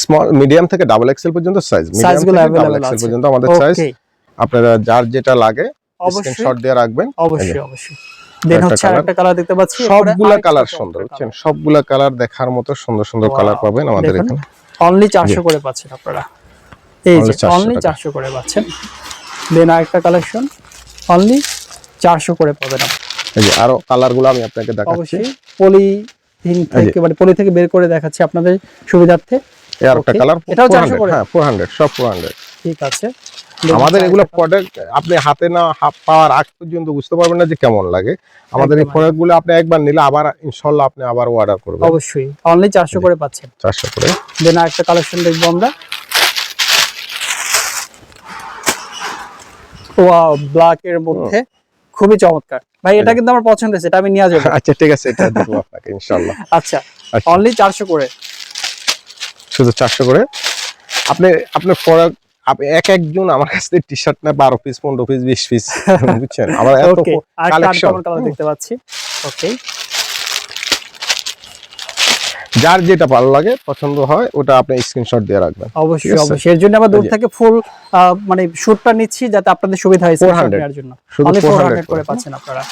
[SPEAKER 1] স্মল মিডিয়াম থেকে ডাবল এক্সেল পর্যন্ত সাইজ মিডিয়াম থেকে ডাবল এক্সেল পর্যন্ত আমাদের সাইজ আপনারা যার যেটা লাগে স্ক্রিনশট দিয়ে রাখবেন।
[SPEAKER 2] অবশ্যই অবশ্যই। দেন হচ্ছে আরেকটা কালার দেখতে পাচ্ছি।
[SPEAKER 1] সবগুলা কালার সুন্দর। বুঝছেন? সবগুলা কালার দেখার মতো সুন্দর সুন্দর কালার পাবেন আমাদের এখানে।
[SPEAKER 2] অনলি চারশো করে পাচ্ছেন আপনারা। এই যে
[SPEAKER 1] 400
[SPEAKER 2] অনলি চারশো করে পাচ্ছেন। দেন আরেকটা কালেকশন অনলি চারশো করে পাবেন আপনি।
[SPEAKER 1] এই যে আরও কালারগুলো আমি আপনাকে দেখাচ্ছি।
[SPEAKER 2] অবশ্যই পলিথিন থেকে মানে পলি থেকে বের করে দেখাচ্ছি আপনাদের সুবিধার্থে।
[SPEAKER 1] এই আরেকটা কালার
[SPEAKER 2] এটাও 400 করে?
[SPEAKER 1] হ্যাঁ ফোর হান্ড্রেড সব ফোর হান্ড্রেড
[SPEAKER 2] ঠিক আছে।
[SPEAKER 1] আমাদের এগুলো প্রোডাক্ট আপনি হাতে না হাত পাওয়ার আগ পর্যন্ত বুঝতে পারবেন না যে কেমন লাগে। আমাদের এই
[SPEAKER 2] একদম,
[SPEAKER 1] প্রোডাক্টগুলো আপনি একবার নিলে আবার ইনশাল্লাহ আপনি আবার অর্ডার করবেন।
[SPEAKER 2] অবশ্যই অনলি চারশো করে পাচ্ছেন।
[SPEAKER 1] চারশো করে।
[SPEAKER 2] দেন আরেকটা কালেকশন দেখব আমরা। ওয়াও ব্ল্যাক এর মধ্যে খুবই চমৎকার। ভাই এটা কিন্তু আমার পছন্দ হয়েছে এটা আমি নিয়ে যাব।
[SPEAKER 1] আচ্ছা ঠিক আছে এটা দেবো আপনাকে ইনশাল্লাহ।
[SPEAKER 2] আচ্ছা
[SPEAKER 1] আচ্ছা।
[SPEAKER 2] অনলি চারশো করে।
[SPEAKER 1] শুধু চারশো করে? আপনি আপনার ফরাক এক একজন আমার কাছ থেকে টি শার্ট না বারো পিস পনেরো পিস বিশ পিস বুঝছেন? আমার এত কালেকশন
[SPEAKER 2] দেখতে পাচ্ছি। ওকে
[SPEAKER 1] যার যেটা ভালো লাগে পছন্দ হয় ওটা আপনি স্ক্রিনশট দিয়ে রাখবেন।
[SPEAKER 2] অবশ্যই অবশ্যই। এর জন্য আমরা দূর থেকে ফুল মানে শুটটা নিচ্ছি যাতে আপনাদের সুবিধা হয়
[SPEAKER 1] 400
[SPEAKER 2] নেওয়ার জন্য।
[SPEAKER 1] শুধু
[SPEAKER 2] অনলি
[SPEAKER 1] ফোর
[SPEAKER 2] ফোর
[SPEAKER 1] হান্ড্রেড
[SPEAKER 2] করে পাচ্ছেন আপনারা।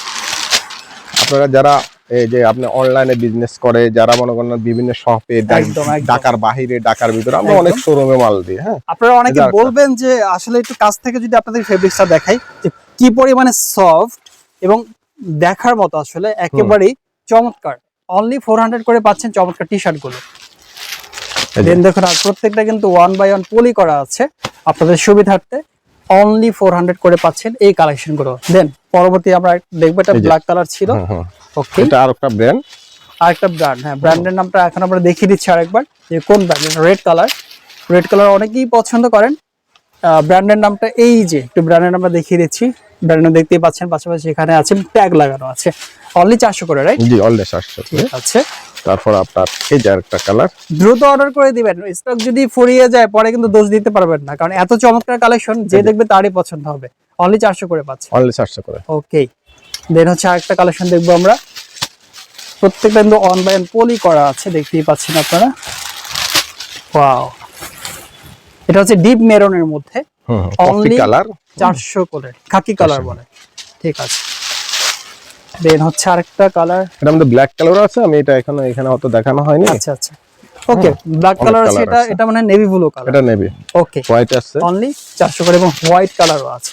[SPEAKER 1] আপনারা যারা এই যে আপনি অনলাইনে বিজনেস করে যারা মনে করেন বিভিন্ন শপে। ঢাকার বাহিরে ঢাকার ভিতরে আমরা অনেক শোরুমে মাল দিই হ্যাঁ?
[SPEAKER 2] আপনারা অনেকে বলবেন যে আসলে একটু কাছ থেকে যদি আপনাদের ফেব্রিক্সটা দেখাই যে কি পরিমাণে সফট এবং দেখার মতো আসলে একেবারেই চমৎকার। অনলি ফোর হান্ড্রেড করে পাচ্ছেন চমৎকার টি
[SPEAKER 1] শার্টগুলো
[SPEAKER 2] দেন দেখুন আর প্রত্যেকটা কিন্তু ওয়ান বাই ওয়ান পলি করা আছে। আপনাদের সুবিধার্থে অনলি ফোর হান্ড্রেড করে পাচ্ছেন এই কালেকশনগুলো। দেন পরবর্তী আমরা দেখব এটা ব্ল্যাক কালার ছিল।
[SPEAKER 1] হুম, হুম।
[SPEAKER 2] ওকে
[SPEAKER 1] এটা আর একটা ব্র্যান্ড
[SPEAKER 2] আরেকটা ব্র্যান্ড হ্যাঁ ব্র্যান্ডের নামটা এখন আমরা দেখিয়ে দিচ্ছি আরেকবার যে কোন brand red colour red colour অনেকেই পছন্দ করেন। ব্র্যান্ডের নামটা এই যে একটু ব্র্যান্ডের নামটা দেখিয়ে দিচ্ছি। ব্র্যান্ড দেখতেই পাচ্ছেন পাশাপাশি এখানে আছে ট্যাগ লাগানো আছে। অনলি চারশো করে রাইট
[SPEAKER 1] জি অলরেডি চারশো তারপর আপনার এই যে আরেকটা কালার
[SPEAKER 2] দ্রুত অর্ডার করে দিবেন। স্টক যদি ফুরিয়ে যায় পরে কিন্তু দোষ দিতে পারবেন না। কারণ এত চমৎকার কালেকশন যে দেখবে তারই পছন্দ হবে। অনলি চারশো করে পাচ্ছে
[SPEAKER 1] অনলি চারশো করে।
[SPEAKER 2] ওকে দেন হচ্ছে আরেকটা কালেকশন দেখব আমরা। প্রত্যেকটা কিন্তু অন বাই পলি করা আছে দেখতেই পাচ্ছেন আপনারা। ওয়াও এটা হচ্ছে ডিপ মেরনের মধ্যে। Only
[SPEAKER 1] কালার
[SPEAKER 2] চারশো করে। খাকি কালার বলে। ঠিক আছে। দেন হচ্ছে আরেকটা কালার
[SPEAKER 1] এটা আমাদের ব্ল্যাক কালার আছে আমি এটা এখানে এখানে হয়তো দেখানো হয়নি।
[SPEAKER 2] আচ্ছা আচ্ছা। ওকে ব্ল্যাক কালার আছে এটা এটা মানে নেভি ব্লু কালার
[SPEAKER 1] এটা নেবে
[SPEAKER 2] ওকে
[SPEAKER 1] হোয়াইট আছে।
[SPEAKER 2] অনলি চারশো করে এবং হোয়াইট কালারও আছে।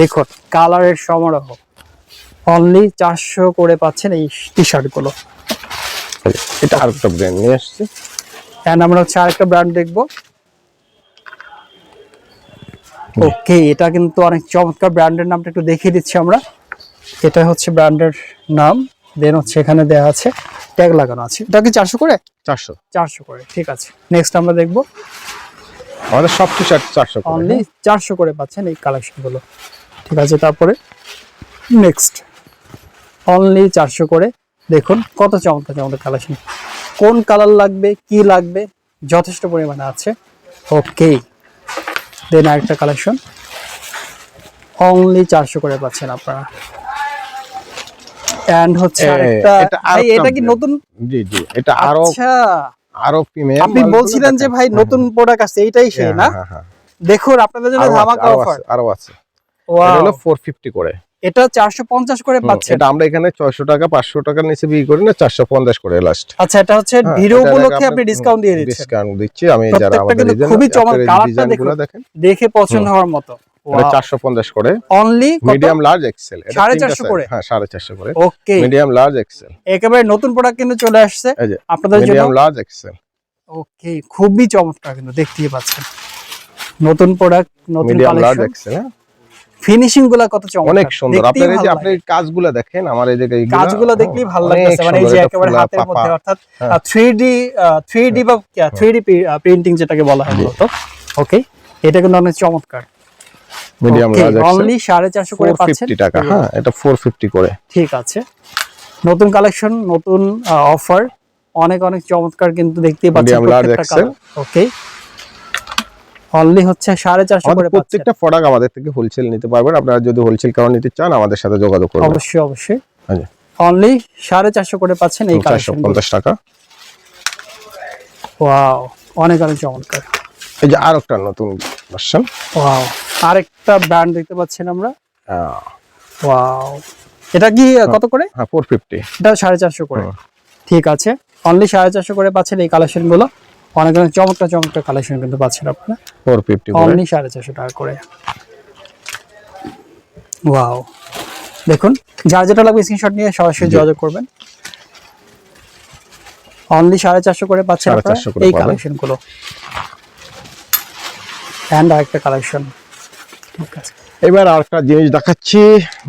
[SPEAKER 2] দেখুন কালারের সমারোহ। অনলি চারশো করে পাচ্ছেন এই টি
[SPEAKER 1] শার্টগুলো। এটা আরেকটা ব্র্যান্ড নিয়ে আসছি।
[SPEAKER 2] এন্ড আমরা হচ্ছে আরেকটা ব্র্যান্ড দেখব। ওকে এটা কিন্তু অনেক চমৎকার ব্র্যান্ডের নামটা একটু দেখিয়ে দিচ্ছি আমরা। এটা হচ্ছে ব্র্যান্ডের নাম দেন হচ্ছে এখানে দেওয়া আছে ট্যাগ লাগানো আছে। এটা কি চারশো করে?
[SPEAKER 1] চারশো।
[SPEAKER 2] চারশো করে ঠিক আছে। নেক্সট আমরা দেখব।
[SPEAKER 1] আমাদের সব টি শার্ট চারশো করে।
[SPEAKER 2] অনলি চারশো করে পাচ্ছেন এই কালেকশনগুলো। ঠিক আছে তারপরে নেক্সট অনলি চারশো করে। দেখুন কত চমৎকার চমৎকার কালেকশন কোন কালার লাগবে কি লাগবে যথেষ্ট পরিমাণে আছে। ওকে দেন আরেকটা কালেকশন অনলি চারশো করে পাচ্ছেন আপনারা। এন্ড হচ্ছে
[SPEAKER 1] এটা
[SPEAKER 2] কি নতুন?
[SPEAKER 1] জি জি এটা আরও
[SPEAKER 2] আচ্ছা।
[SPEAKER 1] আরও প্রিমিয়াম
[SPEAKER 2] আপনি বলছিলেন যে ভাই নতুন প্রোডাক্ট আছে এইটাই সেই না? দেখুন আপনাদের জন্য ধামাকা অফার
[SPEAKER 1] আরও আছে। এটা হলো ফোর ফিফটি করে।
[SPEAKER 2] এটা চারশো পঞ্চাশ করে
[SPEAKER 1] হুম,
[SPEAKER 2] পাচ্ছেন।
[SPEAKER 1] এটা আমরা এখানে ছয়শো টাকা পাঁচশো টাকার নিচে বিক্রি করি না চারশো পঞ্চাশ করে লাস্ট
[SPEAKER 2] আচ্ছা এটা হচ্ছে ভিডিও উপলক্ষে আপনি ডিসকাউন্ট দিয়ে দিচ্ছেন।
[SPEAKER 1] ডিসকাউন্ট দিচ্ছি আমি যারা আমাদের
[SPEAKER 2] খুবই চমৎকার। কালারটা দেখুন।
[SPEAKER 1] দেখেন।
[SPEAKER 2] দেখে পছন্দ হওয়ার মতো।
[SPEAKER 1] করে।
[SPEAKER 2] অনলি
[SPEAKER 1] মিডিয়াম লার্জ এক্সেল
[SPEAKER 2] সাড়ে চারশো করে?
[SPEAKER 1] হ্যাঁ সাড়ে চারশো করে।
[SPEAKER 2] ওকে
[SPEAKER 1] মিডিয়াম লার্জ এক্সেল
[SPEAKER 2] একেবারে নতুন প্রোডাক্ট কিন্তু চলে আসছে আপনাদের জন্য।
[SPEAKER 1] মিডিয়াম লার্জ এক্সেল
[SPEAKER 2] ওকে খুবই চমৎকার কিন্তু দেখতেই পাচ্ছেন। নতুন প্রোডাক্ট নতুন
[SPEAKER 1] মিডিয়াম লার্জ এক্সেল হ্যাঁ।
[SPEAKER 2] ফিনিশিংগুলা কত চমৎকার।
[SPEAKER 1] অনেক সুন্দর। আপনার এই যে আপনি কাজগুলো দেখেন আমার এই যে
[SPEAKER 2] কাজগুলো
[SPEAKER 1] হ্যাঁ,
[SPEAKER 2] দেখলেই ভালো লাগতেছে। মানে এই যে একেবারে হাতের মধ্যে অর্থাৎ
[SPEAKER 1] হ্যাঁ।
[SPEAKER 2] থ্রি ডি থ্রি ডি বা থ্রি ডি প্রিন্টিং যেটাকে বলা হয় মূলত। ওকে এটা কিন্তু অনেক চমৎকার।
[SPEAKER 1] মিডিয়াম লার্জ
[SPEAKER 2] অনলি সাড়ে চারশো করে পাচ্ছেন।
[SPEAKER 1] 450 টাকা। হ্যাঁ এটা 450 করে।
[SPEAKER 2] ঠিক আছে। নতুন কালেকশন নতুন অফার অনেক অনেক চমৎকার কিন্তু দেখতেই পাচ্ছেন প্রত্যেকটা কালার ওকে অনলি হচ্ছে সাড়ে চারশো করে
[SPEAKER 1] প্রত্যেকটা প্রোডাক্ট আমাদের থেকে হোলসেল নিতে পারবেন। আপনারা যদি হোলসেল কারণ নিতে চান আমাদের সাথে যোগাযোগ করবেন
[SPEAKER 2] অবশ্যই অবশ্যই। অনলি সাড়ে চারশো করে পাচ্ছেন এই কালেকশন
[SPEAKER 1] 450 টাকা।
[SPEAKER 2] ওয়াও অনেক অনেক চমৎকার।
[SPEAKER 1] এই যে আর একটা নতুন ভার্সন
[SPEAKER 2] ওয়াও আরেকটা ব্র্যান্ড দেখতে পাচ্ছেন আমরা। ওয়াও এটা কি কত করে?
[SPEAKER 1] হ্যাঁ 450
[SPEAKER 2] এটা সাড়ে চারশো করে। ঠিক আছে। অনলি সাড়ে চারশো করে পাচ্ছেন এই কালেকশনগুলো। অনেক অনেক চমৎকার চমৎকার কালেকশন কিন্তু পাচ্ছেন আপনারা।
[SPEAKER 1] 450 করে।
[SPEAKER 2] অনলি সাড়ে চারশো টাকা করে। ওয়াও দেখুন যার যেটা লাগবে স্ক্রিনশট নিয়ে সরাসরি যোগাযোগ করবেন। অনলি সাড়ে চারশো করে পাচ্ছেন এই
[SPEAKER 1] পাবেন।
[SPEAKER 2] কালেকশনগুলো। অ্যান্ড আরেকটা কালেকশন ঠিক আছে।
[SPEAKER 1] এবার আরেকটা জিনিস দেখাচ্ছি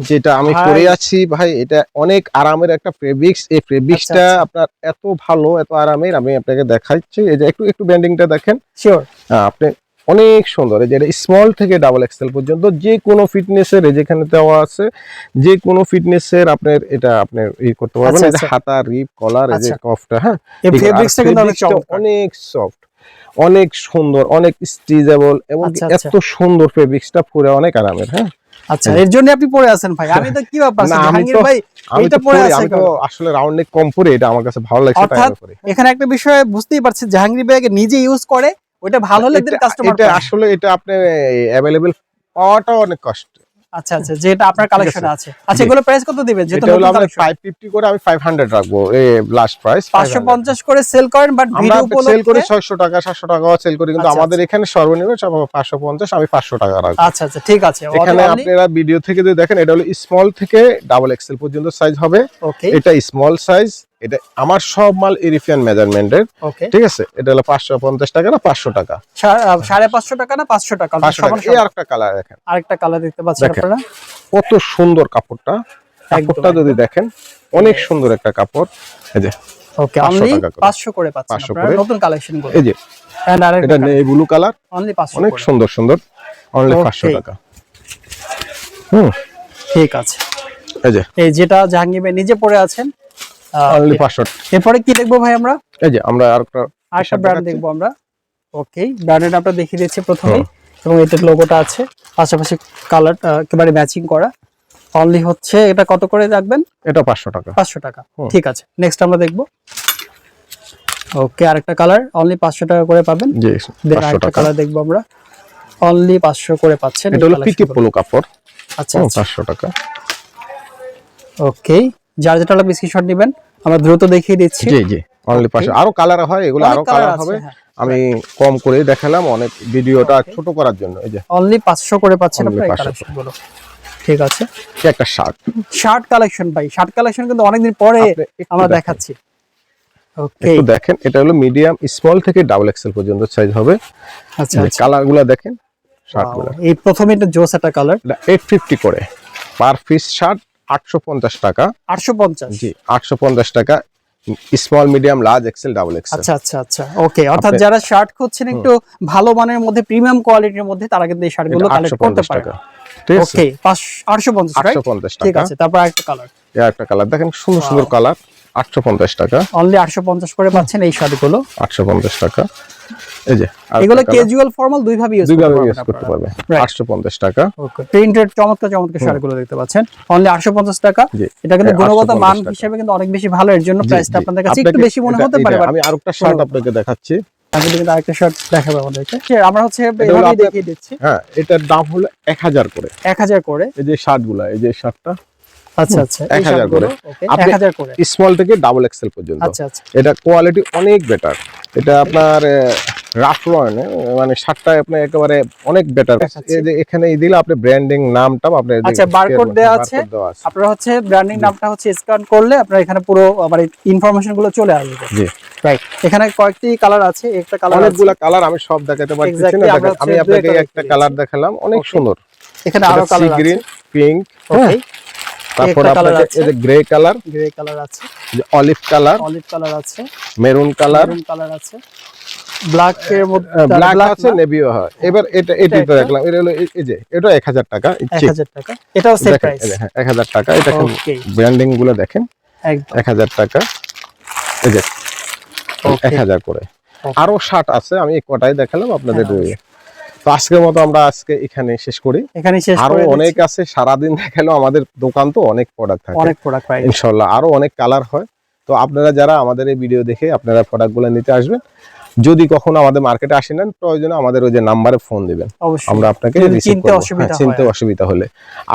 [SPEAKER 1] যেটা আমি। পরে আছি। ভাই এটা অনেক আরামের একটা ফেব্রিক্স এই ফেব্রিক্সটা
[SPEAKER 2] আচ্ছা,
[SPEAKER 1] আপনার এত ভালো এত আরামের আমি আপনাকে দেখাচ্ছি। এই যে একটু একটু ব্যান্ডিংটা দেখেন।
[SPEAKER 2] শিওর
[SPEAKER 1] হ্যাঁ, আপনি অনেক সুন্দর। এই যে স্মল থেকে ডাবল এক্সেল পর্যন্ত যে কোনো ফিটনেসের যেখানে দেওয়া আছে যে কোনো ফিটনেসের আপনার এটা আপনি ই করতে পারবেন।
[SPEAKER 2] আচ্ছা, আচ্ছা।
[SPEAKER 1] হাতা রিপ কলার এই যে
[SPEAKER 2] আচ্ছা।
[SPEAKER 1] কফটা হ্যাঁ?
[SPEAKER 2] এই
[SPEAKER 1] ঠিক আছে, আর
[SPEAKER 2] ফেব্রিক্সটা কিন্তু অনেক
[SPEAKER 1] fabricsটা অনেক সফট অনেক সুন্দর অনেক স্ট্রিচেবল এবং
[SPEAKER 2] আচ্ছা, আচ্ছা।
[SPEAKER 1] এত সুন্দর ফেব্রিক্সটা পুরো অনেক আরামের হ্যাঁ?
[SPEAKER 2] আচ্ছা এর জন্য আপনি পরে আছেন ভাই। আমি তো কি ব্যাপার জাহাঙ্গীর
[SPEAKER 1] তো-
[SPEAKER 2] ভাই
[SPEAKER 1] আমি তো
[SPEAKER 2] পরে আছে
[SPEAKER 1] আমি তো আসলে রাউন্ড নেক কম পরে এটা আমার কাছে ভালো লাগছে তাই পরি।
[SPEAKER 2] এখানে একটা বিষয় বুঝতেই পারছেন জাহাঙ্গীর ভাই নিজে ইউজ করে ওইটা ভালো হলে
[SPEAKER 1] এটা-
[SPEAKER 2] কাস্টমার
[SPEAKER 1] এটা আসলে এটা আপনি অ্যাভেলেবেল পাওয়াটা অনেক কষ্ট।
[SPEAKER 2] আচ্ছা আচ্ছা যেটা আপনার কালেকশনে আছে। আচ্ছা এগুলো প্রাইস কত দিবেন?
[SPEAKER 1] এটা হলো আমরা 550 করে আমি 500 রাখব এই লাস্ট প্রাইস
[SPEAKER 2] 550 করে সেল করেন বাট ভিডিও
[SPEAKER 1] সেল করি
[SPEAKER 2] উপলক্ষে
[SPEAKER 1] 600 টাকা 700 টাকাও সেল করি কিন্তু
[SPEAKER 2] আচ্ছা,
[SPEAKER 1] আমাদের এখানে সর্বনিম্ন সব 550 আমি 500 টাকা রাখব।
[SPEAKER 2] আচ্ছা আচ্ছা ঠিক আছে
[SPEAKER 1] এখানে আপনারা ভিডিও থেকে যদি দেখেন এটা হলো স্মল থেকে ডাবল এক্সেল পর্যন্ত সাইজ হবে।
[SPEAKER 2] ওকে
[SPEAKER 1] এটা স্মল সাইজ এটা আমার সব মাল এরিফিয়ান মেজারমেন্টের ঠিক আছে? এটা হলো 550 টাকা না 500 টাকা?
[SPEAKER 2] সাড়ে পাঁচশো টাকা না পাঁচশো টাকা?
[SPEAKER 1] 500 টাকা। এই আরেকটা কালার দেখেন।
[SPEAKER 2] আরেকটা কালার দেখতে পাচ্ছেন আপনারা?
[SPEAKER 1] কত সুন্দর কাপড়টা। কাপড়টা যদি দেখেন অনেক সুন্দর একটা কাপড়। এই যে
[SPEAKER 2] ওকে অনলি
[SPEAKER 1] করে।
[SPEAKER 2] 500 করে পাচ্ছেন আপনারা। নতুন কালেকশনগুলো।
[SPEAKER 1] এই যে এটা নেই ব্লু কালার
[SPEAKER 2] অনলি 500
[SPEAKER 1] অনেক সুন্দর সুন্দর। Only
[SPEAKER 2] Okay.
[SPEAKER 1] 500 টাকা। হুম।
[SPEAKER 2] ঠিক আছে।
[SPEAKER 1] এই যে।
[SPEAKER 2] এই যেটা জাহাঙ্গীর ভাই নিজে পরে আছেন
[SPEAKER 1] অনলি 500
[SPEAKER 2] এরপরে কি দেখব ভাই আমরা?
[SPEAKER 1] এই যে আমরা আরেকটা
[SPEAKER 2] আরেকটা
[SPEAKER 1] t-shirt
[SPEAKER 2] ব্র্যান্ড। দেখব আমরা। ওকে ব্র্যান্ডের নামটা দেখিয়ে দিচ্ছি প্রথমে এবং এটার লোগোটা আছে। পাশাপাশি কালার একেবারে ম্যাচিং করা। অনলি হচ্ছে এটা কত করে রাখবেন?
[SPEAKER 1] এটা 500 টাকা।
[SPEAKER 2] পাঁচশো টাকা। ঠিক আছে নেক্সট আমরা দেখব। ওকে আরেকটা কালার অনলি পাঁচশো টাকা করে পাবেন।
[SPEAKER 1] জি 500
[SPEAKER 2] আরেকটা
[SPEAKER 1] টাকা।
[SPEAKER 2] কালার দেখব আমরা। অনলি পাঁচশো করে পাচ্ছেন।
[SPEAKER 1] এটা হলো পিকে পোলো কাপড়।
[SPEAKER 2] আচ্ছা
[SPEAKER 1] হুম,
[SPEAKER 2] আচ্ছা।
[SPEAKER 1] 500 টাকা।
[SPEAKER 2] ওকে যার যেটা লাগবে স্ক্রিনশট নেবেন। আমরা দ্রুত দেখিয়ে দিচ্ছি।
[SPEAKER 1] জি জি অনলি 500 আরও কালার হয় এগুলো
[SPEAKER 2] আরও
[SPEAKER 1] কালার হবে।
[SPEAKER 2] হ্যাঁ।
[SPEAKER 1] আমি কম করে দেখালাম অনেক ভিডিওটা ছোট করার জন্য এই যে।
[SPEAKER 2] অনলি পাঁচশো করে পাচ্ছেন
[SPEAKER 1] Only
[SPEAKER 2] আপনার এই
[SPEAKER 1] 500
[SPEAKER 2] কালেকশন ঠিক আছে?
[SPEAKER 1] একটা শার্ট
[SPEAKER 2] শার্ট কালেকশন ভাই শার্ট কালেকশন কিন্তু অনেকদিন পরে আমরা দেখাচ্ছি। ওকে
[SPEAKER 1] একটু দেখেন এটা হলো মিডিয়াম স্মল থেকে ডাবল এক্সেল পর্যন্ত সাইজ হবে।
[SPEAKER 2] আচ্ছা আচ্ছা।
[SPEAKER 1] কালারগুলা দেখেন শার্টগুলা।
[SPEAKER 2] Wow, এই প্রথমে এটা জোস একটা কালার
[SPEAKER 1] এটা এইট ফিফটি করে। পার পিস শার্ট আটশো পঞ্চাশ টাকা।
[SPEAKER 2] আটশো পঞ্চাশ?
[SPEAKER 1] জি আটশো পঞ্চাশ টাকা। Small medium large XL double XL
[SPEAKER 2] আচ্ছা আচ্ছা আচ্ছা। ওকে অর্থাৎ যারা শার্ট খুঁজছেন একটু ভালো মানের মধ্যে প্রিমিয়াম কোয়ালিটির মধ্যে তারা কিন্তু এই শার্টগুলো কালেক্ট করতে পারে।
[SPEAKER 1] টাকা। ঠিক আছে?
[SPEAKER 2] ওকে আটশো পঞ্চাশ
[SPEAKER 1] আটশো পঞ্চাশ
[SPEAKER 2] ঠিক আছে তারপর আরেকটা কালার
[SPEAKER 1] একটা কালার দেখেন সুন্দর সুন্দর কালার আটশো পঞ্চাশ টাকা।
[SPEAKER 2] অনলি আটশো পঞ্চাশ করে পাচ্ছেন এই শার্টগুলো
[SPEAKER 1] আটশো পঞ্চাশ টাকা। এই যে
[SPEAKER 2] এগুলো ক্যাজুয়াল ফর্মাল দুই ভাবে ইউজ করতে
[SPEAKER 1] পারবে
[SPEAKER 2] Right.
[SPEAKER 1] আটশো পঞ্চাশ টাকা।
[SPEAKER 2] ওকে প্রিন্টেড চমৎকার চমৎকার শার্ট দেখতে পাচ্ছেন। অনলি আটশো পঞ্চাশ টাকা। এটা কিন্তু গুণগত মান হিসেবে কিন্তু অনেক বেশি ভালো। এর জন্য প্রাইসটা আপনাদের কাছে একটু বেশি মনে হতে পারে
[SPEAKER 1] আমি আরেকটা শার্ট আপনাকে দেখাচ্ছি।
[SPEAKER 2] আমি কিন্তু আরেকটা শার্ট দেখাবো আমাদেরকে আমরা হচ্ছে এভাবেই দেখিয়ে দিচ্ছি।
[SPEAKER 1] হ্যাঁ এটার দাম হলো এক হাজার করে।
[SPEAKER 2] এক হাজার করে।
[SPEAKER 1] এই যে শার্টগুলা এই যে শার্টটা।
[SPEAKER 2] আচ্ছা আচ্ছা।
[SPEAKER 1] 1000 করে। আপনি-
[SPEAKER 2] এক হাজার করে।
[SPEAKER 1] স্মল থেকে ডাবল এক্সেল পর্যন্ত।
[SPEAKER 2] আচ্ছা আচ্ছা।
[SPEAKER 1] এটা কোয়ালিটি অনেক বেটার এটা আপনার রাফ মানে শার্টটা একেবারে অনেক বেটার এই যে এখানে দিলে আপনি ব্র্যান্ডিং নামটা আপনি
[SPEAKER 2] আচ্ছা, barcode দেওয়া আছে। আপনারা হচ্ছে ব্র্যান্ডিং নামটা হচ্ছে স্ক্যান করলে আপনার এখানে পুরো মানে ইনফরমেশনগুলো চলে আসবে।
[SPEAKER 1] জি।
[SPEAKER 2] রাইট এখানে কয়েকটি কালার আছে একটা কালার
[SPEAKER 1] অনেকগুলা কালার আমি সব দেখাতে পারতেছি না আমি আপনাকে
[SPEAKER 2] একটা
[SPEAKER 1] একটা কালার দেখালাম অনেক সুন্দর।
[SPEAKER 2] এখানে আরও কালার আছে।
[SPEAKER 1] গ্রিন পিঙ্ক
[SPEAKER 2] ওকে
[SPEAKER 1] তারপর
[SPEAKER 2] আছে।
[SPEAKER 1] এই যে গ্রে কালার
[SPEAKER 2] গ্রে কালার আছে।
[SPEAKER 1] অলিভ কালার
[SPEAKER 2] অলিভ কালার আছে।
[SPEAKER 1] মেরুন কালার
[SPEAKER 2] মেরুন কালার আছে। ব্ল্যাক এর মধ্যে
[SPEAKER 1] ব্ল্যাক আছে নেভিও হয়। এবার এটা
[SPEAKER 2] এটা
[SPEAKER 1] এটা হলো এই- যে টাকা
[SPEAKER 2] 1000 টাকা। এটাও প্রাইস
[SPEAKER 1] এটা ব্র্যান্ডিংগুলো দেখেন।
[SPEAKER 2] একদম।
[SPEAKER 1] এক হাজার টাকা। এই যে করে। আরও শার্ট আছে আমি কটাই দেখালাম আপনাদের
[SPEAKER 2] হ্যাঁ।
[SPEAKER 1] তো আজকের মতো আমরা আজকে এখানে শেষ করি।
[SPEAKER 2] এখানে শেষ আরও
[SPEAKER 1] অনেক আছে সারাদিন দেখাল আমাদের দোকান তো অনেক প্রোডাক্ট থাকে।
[SPEAKER 2] অনেক প্রোডাক্ট
[SPEAKER 1] ইনশাল্লাহ আরও অনেক কালার হয়। তো আপনারা যারা আমাদের এই ভিডিও দেখে আপনারা প্রোডাক্টগুলো নিতে আসবেন যদি কখনো আমাদের মার্কেটে আসেন না প্রয়োজনে আমাদের ওই যে নাম্বারে ফোন দিবেন। আমরা আপনাকে
[SPEAKER 2] চিনতে অসুবিধা
[SPEAKER 1] হ্যাঁ, অসুবিধা হলে।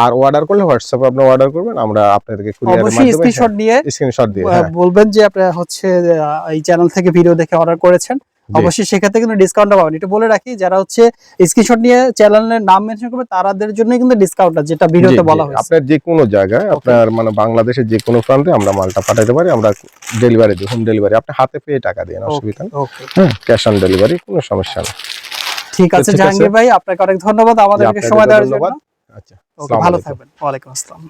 [SPEAKER 1] আর অর্ডার করলে হোয়াটসঅ্যাপে আপনি অর্ডার করবেন আমরা আপনাদেরকে কুরিয়ারের মাধ্যমে
[SPEAKER 2] স্ক্রিনশট নিয়ে
[SPEAKER 1] স্ক্রিনশট দিয়ে হ্যাঁ।
[SPEAKER 2] বলবেন যে আপনি হচ্ছে এই চ্যানেল থেকে ভিডিও দেখে অর্ডার করেছেন। অবশ্যই সেক্ষেত্রে কিন্তু ডিসকাউন্ট পাবেন। এটা বলে রাখি যারা হচ্ছে স্ক্রিনশট নিয়ে চ্যানেলের নাম মেনশন করবে তাদের জন্য কিন্তু ডিসকাউন্টটা যেটা ভিডিওতে বলা হয়েছে।
[SPEAKER 1] আপনার যে কোনো জায়গায় আপনার মানে বাংলাদেশের যে কোনো প্রান্তে আমরা মালটা পাঠাতে পারি আমরা ডেলিভারি দিই হোম ডেলিভারি আপনি হাতে পেয়ে টাকা দিন অসুবিধা নেই।
[SPEAKER 2] ওকে
[SPEAKER 1] হ্যাঁ ক্যাশ অন ডেলিভারি কোনো সমস্যা নেই।
[SPEAKER 2] ঠিক আছে জাহাঙ্গীর ভাই আপনাকে অনেক ধন্যবাদ আমাদেরকে সময় দেওয়ার জন্য।
[SPEAKER 1] আচ্ছা
[SPEAKER 2] ভালো
[SPEAKER 1] আলাইকুম।
[SPEAKER 2] থাকবেন। ওয়ালাইকুম আসসালাম।